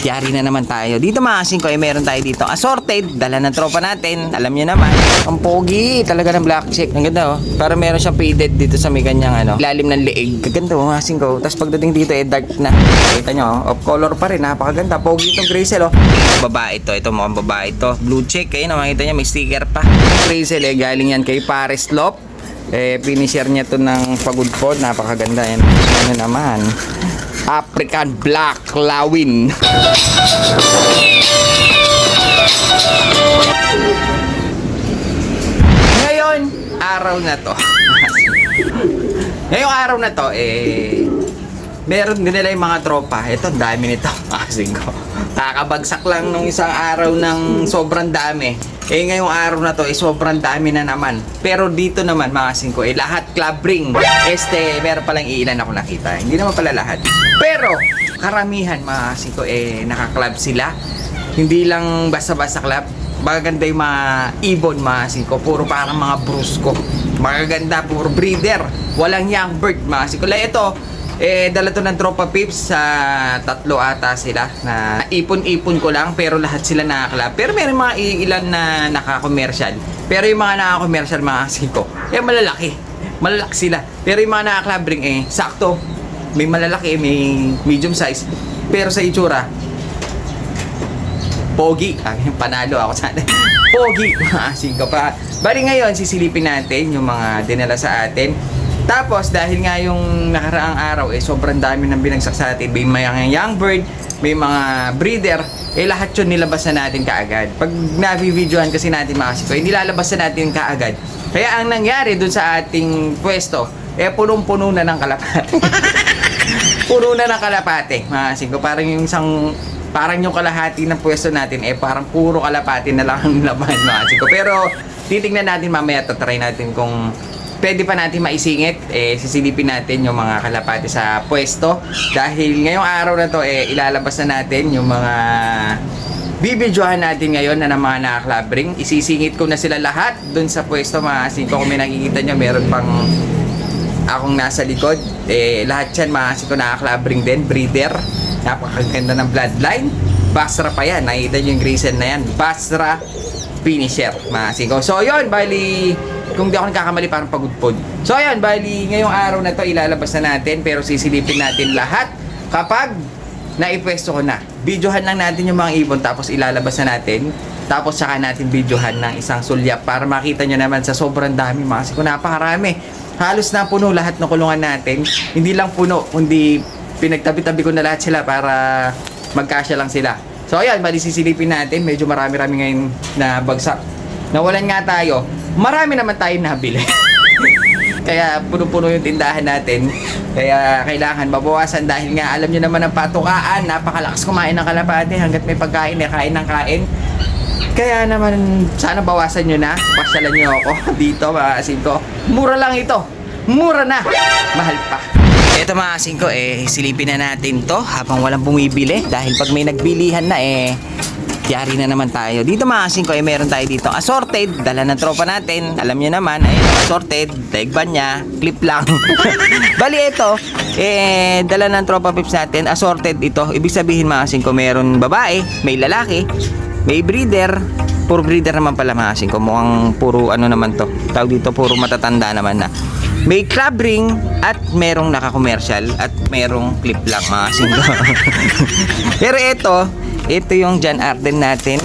Yari na naman tayo. Dito mga kasing ko, eh, meron tayo dito. Assorted, dala ng tropa natin. Alam nyo naman. Ang pogi, talaga ng black chick. Ang ganda oh. Para meron siyang faded dito sa may kanyang ano, ilalim ng leeg. Kaganda oh, mga kasing ko. Tapos pagdating dito, eh, dark na. Kita nyo, oh, off color pa rin. Napakaganda. Pogi itong Grazel oh. Babae to. Ito mukhang babae to. Blue chick. Ayun, oh, makita nyo, may sticker pa. Grazel eh, galing yan kay Paris Lop. Eh, finisher niya to ng pagod po. Napakaganda yan. Ano naman. African Black Lawin. Ngayon, araw na to. Ngayong araw na to, eh, meron din nila yung mga tropa. Ito, dami nito. Kasing ko. Kakabagsak lang nung isang araw ng sobrang dami. Eh, ngayong araw na to, eh, sobrang dami na naman. Pero dito naman, mga kasing ko, eh, lahat club ring. Este, meron palang iilan ako nakita. Hindi naman pala lahat. Pero, karamihan, mga kasing ko, eh, nakaklub sila. Hindi lang basta-basta club. Magaganda yung mga ibon, mga kasing ko. Puro parang mga brusko. Magaganda, puro breeder. Walang young bird, mga kasing ko. Like ito, eh, dala to ng tropa pips sa tatlo ata sila na ipon-ipon ko lang pero lahat sila nakaklab. Pero meron mga ilan na naka-commercial. Pero yung mga naka-commercial mga kasi ko, eh malalaki. Malalaki sila. Pero yung mga naka-club ring eh, sakto. May malalaki, may medium size. Pero sa itsura, Pogi. Ay, panalo ako sa atin. Pogi. Asing ka pa. Bali ngayon, sisilipin natin yung mga dinala sa atin. Tapos, dahil nga yung nakaraang araw, eh, sobrang dami ng binagsak sa atin. May mga young bird, may mga breeder, eh, lahat yun nilabas na natin kaagad. Pag navi-videohan kasi natin mga kasiko, eh, nilalabas na natin kaagad. Kaya ang nangyari dun sa ating pwesto, eh, punong-puno na ng kalapate. Puno na ng kalapate, mga kasiko. Parang yung isang parang yung kalahati ng pwesto natin eh parang puro kalapati na lang ang laman mga kasiko. Pero titingnan natin mamaya tatry natin kung pwede pa natin maisingit eh sisilipin natin yung mga kalapati sa pwesto dahil ngayong araw na to eh ilalabas na natin yung mga bibidyohan natin ngayon na ng mga nakaklabring isisingit ko na sila lahat dun sa pwesto mga kasiko kung may nakikita nyo meron pang akong nasa likod, eh, lahat yan mga siko nakaklabring din, breeder. Napakaganda ng bloodline. Basra pa yan. Nakita nyo yung Grayson na yan. Basra finisher, mga siko. So, yun, bali, kung di ako nagkakamali, parang pagudpod. So, yun, bali, ngayong araw na to ilalabas na natin, pero sisilipin natin lahat kapag naipwesto ko na. Videohan lang natin yung mga ibon, tapos ilalabas na natin. Tapos saka natin videohan ng isang sulyap para makita nyo naman sa sobrang dami mga siko. Napakarami halos na puno lahat ng kulungan natin. Hindi lang puno, kundi pinagtabi-tabi ko na lahat sila para magkasya lang sila. So ayan, bali sisilipin natin. Medyo marami-rami ngayon na bagsak. Nawalan nga tayo. Marami naman tayo nabili. Kaya puno-puno yung tindahan natin. Kaya kailangan mabawasan dahil nga alam nyo naman ang patukaan. Napakalakas kumain ng kalapate hanggat may pagkain eh, kain ng kain. Kaya naman, sana bawasan nyo na. Pasyalan nyo ako dito, mga asin ko. Mura lang ito. Mura na. Mahal pa. Ito mga asin ko, eh, silipin na natin to habang walang bumibili. Dahil pag may nagbilihan na, eh, yari na naman tayo. Dito mga asin ko, eh, meron tayo dito. Assorted, dala ng tropa natin. Alam nyo naman, ayun, assorted. Daigban niya, clip lang. Bali ito, eh, dala ng tropa pips natin. Assorted ito. Ibig sabihin mga asin ko, meron babae, may lalaki, may breeder. Puro breeder naman pala mga asin ko. Mukhang puro ano naman to. Tawag dito, puro matatanda naman na. May club ring at merong naka-commercial at merong clip lang mga asin ko. Pero ito, ito yung John Arden natin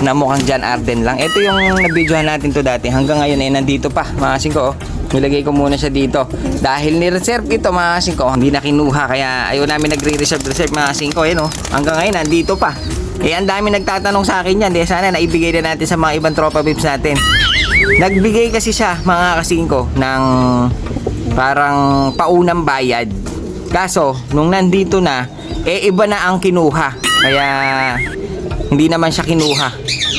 na mukhang John Arden lang. Ito yung nabidyohan natin to dati. Hanggang ngayon eh nandito pa. Mga kasing ko, oh. Nilagay ko muna siya dito. Dahil ni-reserve ito mga kasing ko, hindi na kinuha. Kaya ayaw namin nagre-reserve-reserve mga kasing ko. Ayun, oh. Hanggang ngayon nandito pa. Eh, ang dami nagtatanong sa akin yan. Eh, sana naibigay na natin sa mga ibang tropa bips natin. Nagbigay kasi siya, mga kasing ko, ng parang paunang bayad. Kaso, nung nandito na, eh iba na ang kinuha. Kaya, hindi naman siya kinuha.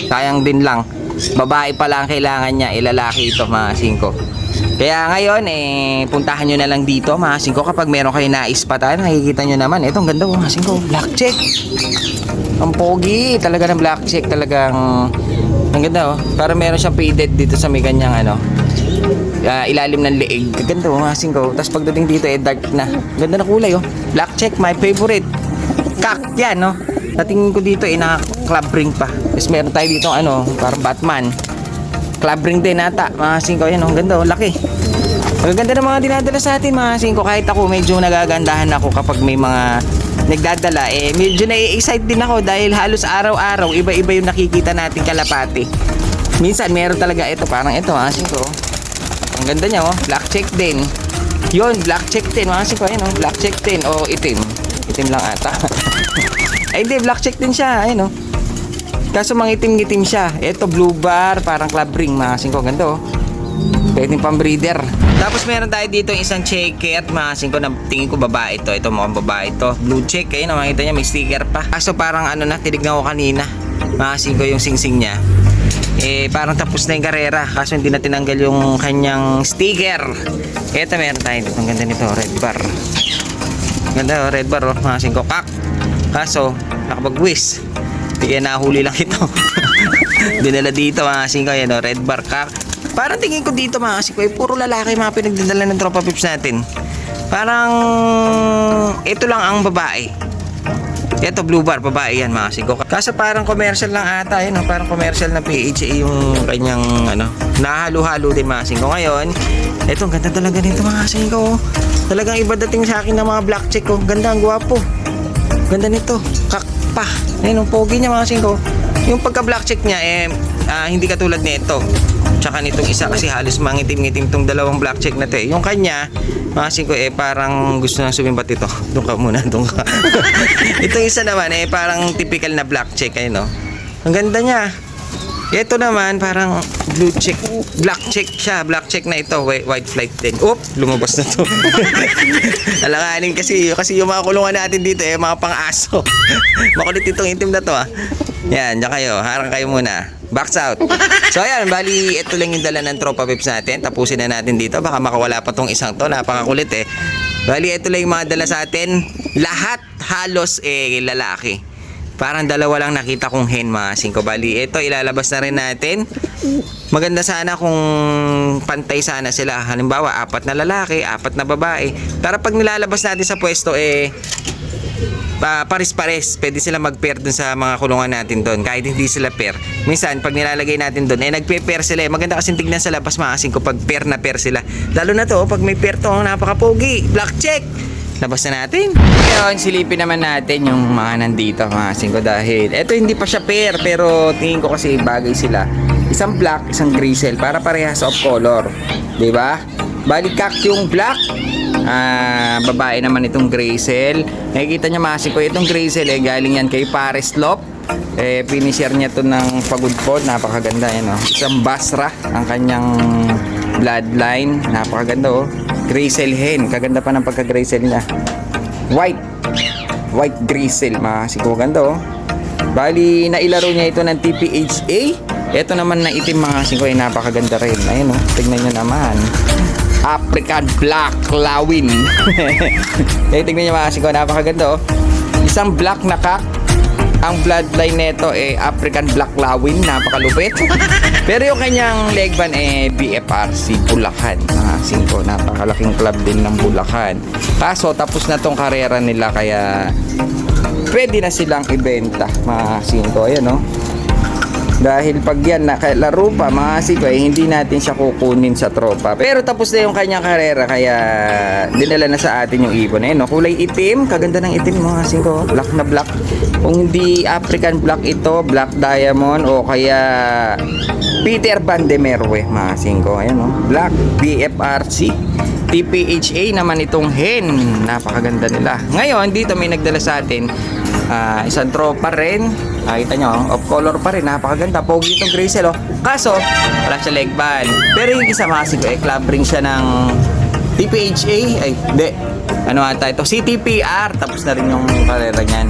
Sayang din lang. Babae pa lang kailangan niya, ilalaki ito mga singko. Kaya ngayon, eh, puntahan nyo na lang dito mga singko kapag meron kayo naispatan, nakikita nyo naman. Ito, ang ganda mga singko. Black check. Ang pogi. Talaga ng black check. Talagang, ang ganda oh. Para meron siyang faded dito sa may kanyang ano, ah, ilalim ng leeg. Ganda oh, mga singko. Tapos pagdating dito, eh, dark na. Ganda na kulay oh. Black check, my favorite. Kak, yan, no? Natingin ko dito, eh, naka-club ring pa. Tapos meron tayo dito, ano, parang Batman. Club ring din ata, mga singko. Yan, oh, ganda, oh, laki. Ang ganda ng mga dinadala sa atin, mga singko. Kahit ako, medyo nagagandahan ako kapag may mga nagdadala. Eh, medyo na-excite din ako dahil halos araw-araw, iba-iba yung nakikita natin kalapati. Minsan, meron talaga ito, parang ito, mga singko. Ang ganda niya, oh. Black check din. Yun, black check din. Mga singko, ayun, oh. Black check din. O, itim. Itim lang ata. Ay, hindi. Black check din siya. Ayun, oh. Kaso mangitim-ngitim siya. Ito, blue bar, parang club ring. Mga singko, ganda, oh. Pwedeng pang breeder. Tapos meron tayo dito isang checker. Mga singko na tingin ko babae to. Ito mukhang babae to. Blue check. Ayun, oh, makita niya, may sticker pa. Kaso parang ano na, tinignan ko kanina. Mga singko yung singsing niya eh parang tapos na yung karera kaso hindi na tinanggal yung kanyang sticker eto meron tayo dito ang ganda nito red bar ganda oh, red bar oh mga singko kak kaso nakapag-whiz hindi kaya nahuli lang ito dinala dito mga singko yan oh, red bar kak parang tingin ko dito mga eh, puro lalaki mga pinagdadala ng tropa pips natin parang ito lang ang babae ito blue bar, babae yan mga sigo. Kaso parang commercial lang ata yun, parang commercial na PHA yung kanyang ano, nahalo-halo din mga sigo. Ngayon, ito ang ganda talaga nito mga sigo. Talagang iba dating sa akin ng mga black check ko. Ganda, ang gwapo. Ganda nito. Kakpa. Ayun, ang pogi niya mga sigo. Yung pagka black check niya, eh, ah, hindi katulad nito. Tsaka nitong isa kasi halos mangitim-ngitim tong dalawang black check na to eh. Yung kanya, mga singko eh parang gusto nang sumimbat ito. Doon ka muna, doon ka. Itong isa naman eh parang typical na black check ay no. Ang ganda niya. Ito naman parang blue check, black check siya, black check na ito, white, white flight din. Oop, lumabas na to. Alanganin kasi, kasi yung mga kulungan natin dito eh, mga pang-aso. Makulit itong itim na to ah. Yan, dyan kayo, harang kayo muna. Box out. So ayan, bali ito lang yung dala ng tropa pips natin. Tapusin na natin dito. Baka makawala pa tong isang to. Napakakulit eh. Bali ito lang yung mga dala sa atin. Lahat halos eh lalaki. Parang dalawa lang nakita kong hen mga singko. Bali ito ilalabas na rin natin. Maganda sana kung pantay sana sila. Halimbawa, apat na lalaki, apat na babae. Para pag nilalabas natin sa pwesto eh pa pares-pares. Pwede sila mag-pair dun sa mga kulungan natin doon. Kahit hindi sila pair. Minsan, pag nilalagay natin doon, eh nagpe-pair sila. Eh. Maganda kasi tignan sa labas mga ko pag pair na pair sila. Lalo na to, pag may pair to, ang napaka-pogi. Black check! Labas na natin. Ngayon, silipin naman natin yung mga nandito mga ko dahil eto hindi pa siya pair pero tingin ko kasi bagay sila. Isang black, isang grizzle para parehas of color. ba? Balikak yung black, Ah, babae naman itong Grazel. Nakikita niya masi ko itong Grazel eh galing yan kay Paris Lop. Eh finisher niya to ng pagudpod, napakaganda yan oh. Isang Basra ang kanyang bloodline, napakaganda oh. Grazel hen, kaganda pa ng pagka Grazel niya. White. White Grazel, masi ko ganda oh. Bali, nailaro niya ito ng TPHA. Ito naman na itim mga singko ay napakaganda rin. Ayun oh, tignan niyo naman. African Black Lawin. eh, tingnan nyo mga singko, napakaganda oh. Isang black na kak. Ang bloodline nito eh African Black Lawin, napakalupit. Pero yung kanyang leg band eh BFRC Bulacan. Mga singko, napakalaking club din ng Bulacan. Kaso tapos na tong karera nila kaya pwede na silang ibenta mga singko. Ayan oh. Dahil pag yan nakalaro pa mga siko eh, hindi natin siya kukunin sa tropa. Pero tapos na yung kanyang karera kaya dinala na sa atin yung ibon. Eh, no? Kulay itim, kaganda ng itim mga siko. Black na black. Kung hindi African black ito, black diamond o kaya Peter Van de Merwe mga singko. Ayan no? Black BFRC. TPHA naman itong hen. Napakaganda nila. Ngayon, dito may nagdala sa atin ah, isang tropa rin. Nakita nyo, oh, off color pa rin. Napakaganda. Pogi itong Grazel, oh. Kaso, wala siya leg band. Pero yung isa mga ko, eh, club ring siya ng TPHA. Ay, hindi. Ano ata ito? CTPR. Tapos na rin yung karera niyan.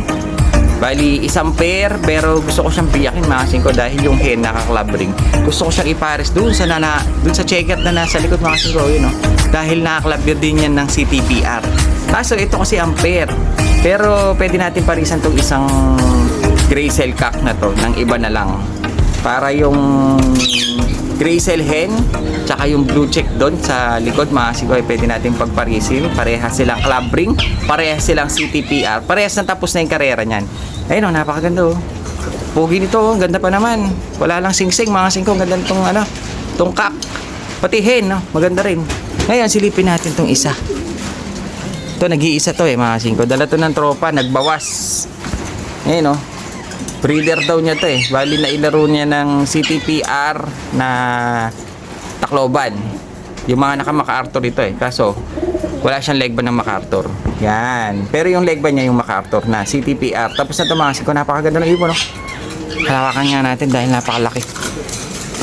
Bali, isang pair, pero gusto ko siyang biyakin mga ko dahil yung hen naka-club ring. Gusto ko siyang ipares doon sa nana, doon sa checkout na nasa likod mga ko, yun, oh. Dahil naka-club din yan ng CTPR. Kaso ito kasi ang pair. Pero pwede natin parisan tong isang gray cell cock na to ng iba na lang. Para yung Gracel hen, tsaka yung blue check doon sa likod, mga sikoy, pwede natin pagparisin. Parehas silang club ring, parehas silang CTPR, parehas na tapos na yung karera niyan. Ayun oh, napakaganda oh. Pugi nito, oh. ganda pa naman. Wala lang sing-sing, mga singkong, ganda nitong ano, tungkak. Pati hen, no? maganda rin. Ngayon, silipin natin tong isa. Ito, nag-iisa to eh, mga singko. Dala to ng tropa, nagbawas. Ngayon, oh. Breeder daw niya to eh. Bali na ilaro niya ng CTPR na Tacloban. Yung mga naka-MacArthur ito eh. Kaso, wala siyang leg ban ng MacArthur. Yan. Pero yung leg ban niya yung MacArthur na CTPR. Tapos na mga singko, napakaganda ng ibon, no? Halawakan nga natin dahil napakalaki.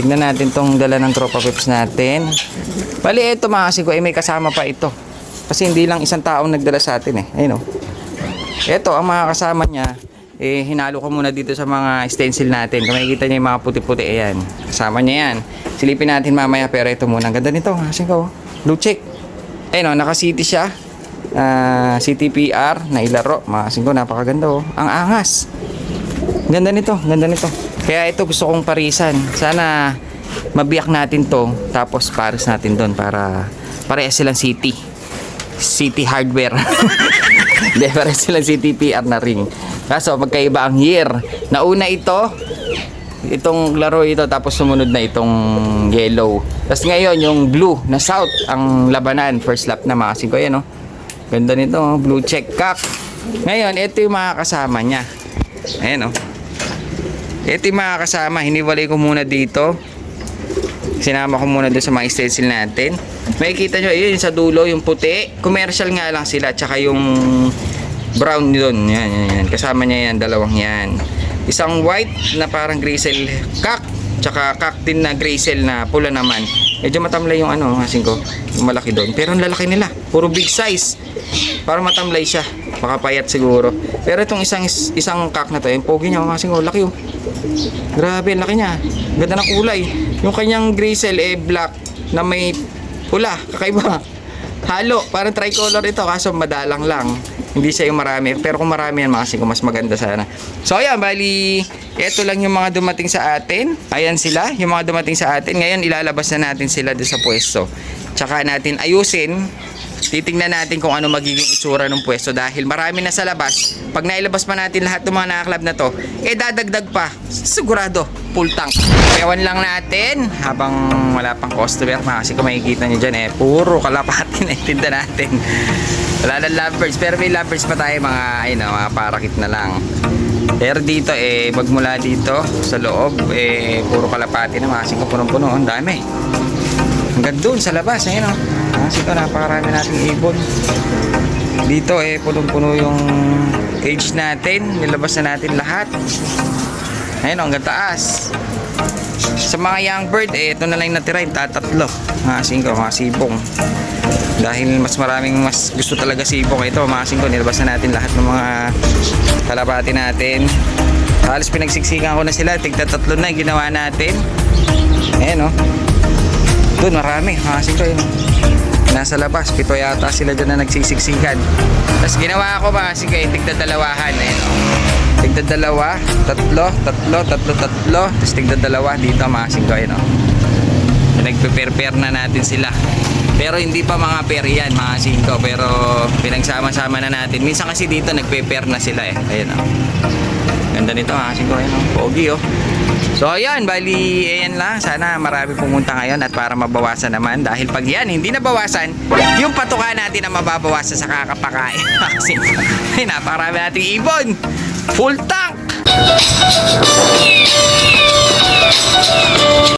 Tignan natin tong dala ng tropa pips natin. Bali, ito mga singko, eh, may kasama pa ito. Kasi hindi lang isang taong nagdala sa atin eh. Ayun, oh. Ito, ang mga kasama niya, eh, hinalo ko muna dito sa mga stencil natin. Kung makikita niyo yung mga puti-puti, ayan. Kasama niya yan. Silipin natin mamaya, pero ito muna. Ang ganda nito, kasi ko. Blue check. Ayun, oh, naka-city siya. Ah, CTPR na ilaro. Mga ko, napakaganda oh. Ang angas. Ganda nito, ganda nito. Kaya ito gusto kong parisan. Sana mabiyak natin to, tapos pares natin doon para parehas silang city. City hardware. Hindi, parehas silang CTPR na ring. Kaso magkaiba ang year. Nauna ito, itong laro ito tapos sumunod na itong yellow. Tapos ngayon yung blue na south ang labanan. First lap na mga singko yan, oh. Ganda nito, oh. blue check cock. Ngayon, ito yung mga kasama niya. Ayan, oh. Ito yung mga kasama. Hiniwalay ko muna dito. Sinama ko muna doon sa mga stencil natin. Makikita nyo, yun sa dulo, yung puti. Commercial nga lang sila. Tsaka yung brown doon. Yan, yan, yan. Kasama niya yan, dalawang yan. Isang white na parang grisel kak. Tsaka kak din na grisel na pula naman. Medyo matamlay yung ano, kasing ko. Yung malaki doon. Pero ang lalaki nila. Puro big size. Para matamlay siya. Baka payat siguro. Pero itong isang isang kak na to, yung pogi niya, kasing ko, laki oh. Grabe, laki niya. Ganda ng kulay. Yung kanyang grisel eh black na may pula, kakaiba. Halo, parang tricolor ito kaso madalang lang. Hindi siya yung marami. Pero kung marami yan, mga mas maganda sana. So ayan, bali, ito lang yung mga dumating sa atin. Ayan sila, yung mga dumating sa atin. Ngayon, ilalabas na natin sila doon sa pwesto. Tsaka natin ayusin titingnan natin kung ano magiging itsura ng pwesto dahil marami na sa labas. Pag nailabas pa natin lahat ng mga nakaklab na to, eh dadagdag pa. Sigurado, full tank. Ewan lang natin habang wala pang customer na kasi kung makikita nyo dyan eh, puro kalapati na itinda natin. Wala na lovebirds, pero may lovebirds pa tayo mga, ayun, mga parakit na lang. Pero dito eh, magmula dito sa loob, eh, puro kalapati na mga punong-puno. Ang dami. Hanggang doon sa labas, ayun o. Kasi ito, napakarami nating ibon. Dito eh, punong-puno yung cage natin. Nilabas na natin lahat. Ayun hanggang taas. Sa mga young bird, eh, ito na lang natira, yung tatatlo. Mga singko, mga sibong. Dahil mas maraming mas gusto talaga sibong ito, mga singko, nilabas na natin lahat ng mga kalapati natin. Halos pinagsiksikan ko na sila, tigta tatlo na yung ginawa natin. Ayan o. Doon marami, mga singko yun. Nasa labas, pito yata sila dyan na nagsisiksikan. Tapos ginawa ko mga singko, yung tigda dalawahan. Ayan o. Tigda dalawa, tatlo, tatlo, tatlo, tatlo. Tapos tigda dalawa dito mga singko yun o. Nagpe-pair-pair na natin sila. Pero hindi pa mga pair yan, mga singko. Pero pinagsama-sama na natin. Minsan kasi dito nagpe-pair na sila eh. Ayan o. Ganda nito mga singko. Ayan o. Pogi o. So ayan, bali ayan lang. Sana marami pumunta ngayon at para mabawasan naman dahil pag yan hindi nabawasan, yung patuka natin ang mababawasan sa kakapakain. Kasi napakarami nating ibon. Full tank!